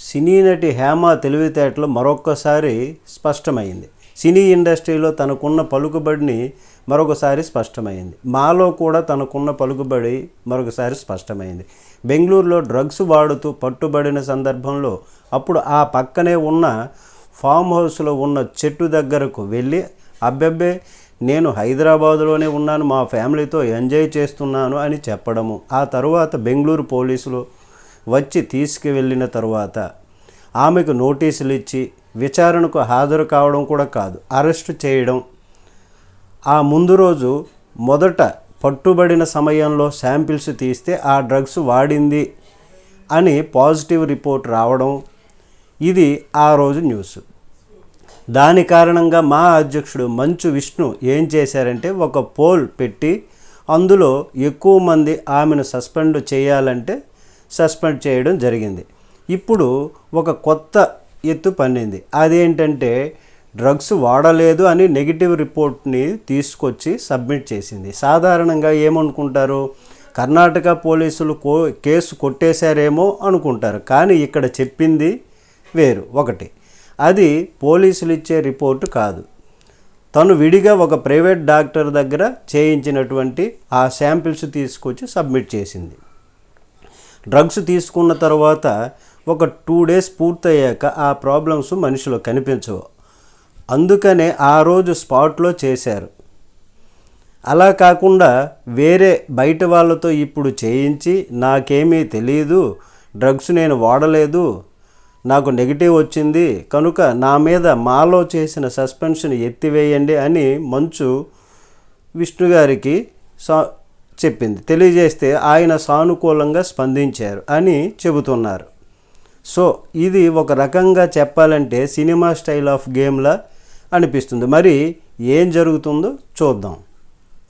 సినీ నటి హేమ తెలివితేటలు మరొక్కసారి స్పష్టమైంది. సినీ ఇండస్ట్రీలో తనకున్న పలుకుబడిని మరొకసారి స్పష్టమైంది. మాలో కూడా తనకున్న పలుకుబడి మరొకసారి స్పష్టమైంది. బెంగళూరులో డ్రగ్స్ వాడుతూ పట్టుబడిన సందర్భంలో అప్పుడు ఆ పక్కనే ఉన్న ఫామ్ హౌస్లో ఉన్న చెట్టు దగ్గరకు వెళ్ళి అబ్బెబ్బే నేను హైదరాబాదులోనే ఉన్నాను మా ఫ్యామిలీతో ఎంజాయ్ చేస్తున్నాను అని చెప్పడము. ఆ తరువాత బెంగళూరు పోలీసులు వచ్చి తీసుకువెళ్ళిన తరువాత ఆమెకు నోటీసులు ఇచ్చి విచారణకు హాజరు కావడం కూడా కాదు అరెస్టు చేయడం. ఆ ముందు రోజు మొదట పట్టుబడిన సమయంలో శాంపిల్స్ తీస్తే ఆ డ్రగ్స్ వాడింది అని పాజిటివ్ రిపోర్ట్ రావడం ఇది ఆ రోజు న్యూస్. దాని కారణంగా మా అధ్యక్షుడు మంచు విష్ణు ఏం చేశారంటే ఒక పోల్ పెట్టి అందులో ఎక్కువ మంది ఆమెను సస్పెండ్ చేయాలంటే సస్పెండ్ చేయడం జరిగింది. ఇప్పుడు ఒక కొత్త ఎత్తు పన్నింది. అదేంటంటే డ్రగ్స్ వాడలేదు అని నెగిటివ్ రిపోర్ట్ని తీసుకొచ్చి సబ్మిట్ చేసింది. సాధారణంగా ఏమనుకుంటారు? కర్ణాటక పోలీసులు కో కేసు కొట్టేశారేమో అనుకుంటారు. కానీ ఇక్కడ చెప్పింది వేరు ఒకటి. అది పోలీసులు ఇచ్చే రిపోర్టు కాదు. తను విడిగా ఒక ప్రైవేట్ డాక్టర్ దగ్గర చేయించినటువంటి ఆ శాంపిల్స్ తీసుకొచ్చి సబ్మిట్ చేసింది. డ్రగ్స్ తీసుకున్న తర్వాత ఒక టూ డేస్ పూర్తయ్యాక ఆ ప్రాబ్లమ్స్ మనిషిలో కనిపించవు. అందుకనే ఆ రోజు స్పాట్లో చేశారు. అలా కాకుండా వేరే బయట వాళ్ళతో ఇప్పుడు చేయించి నాకేమీ తెలియదు డ్రగ్స్ నేను వాడలేదు నాకు నెగిటివ్ వచ్చింది కనుక నా మీద మాలో చేసిన సస్పెన్షన్ ఎత్తివేయండి అని మంచు విష్ణు గారికి సా చెప్పింది. తెలియజేస్తే ఆయన సానుకూలంగా స్పందించారు అని చెబుతున్నారు. సో ఇది ఒక రకంగా చెప్పాలంటే సినిమా స్టైల్ ఆఫ్ గేమ్లా అనిపిస్తుంది. మరి ఏం జరుగుతుందో చూద్దాం.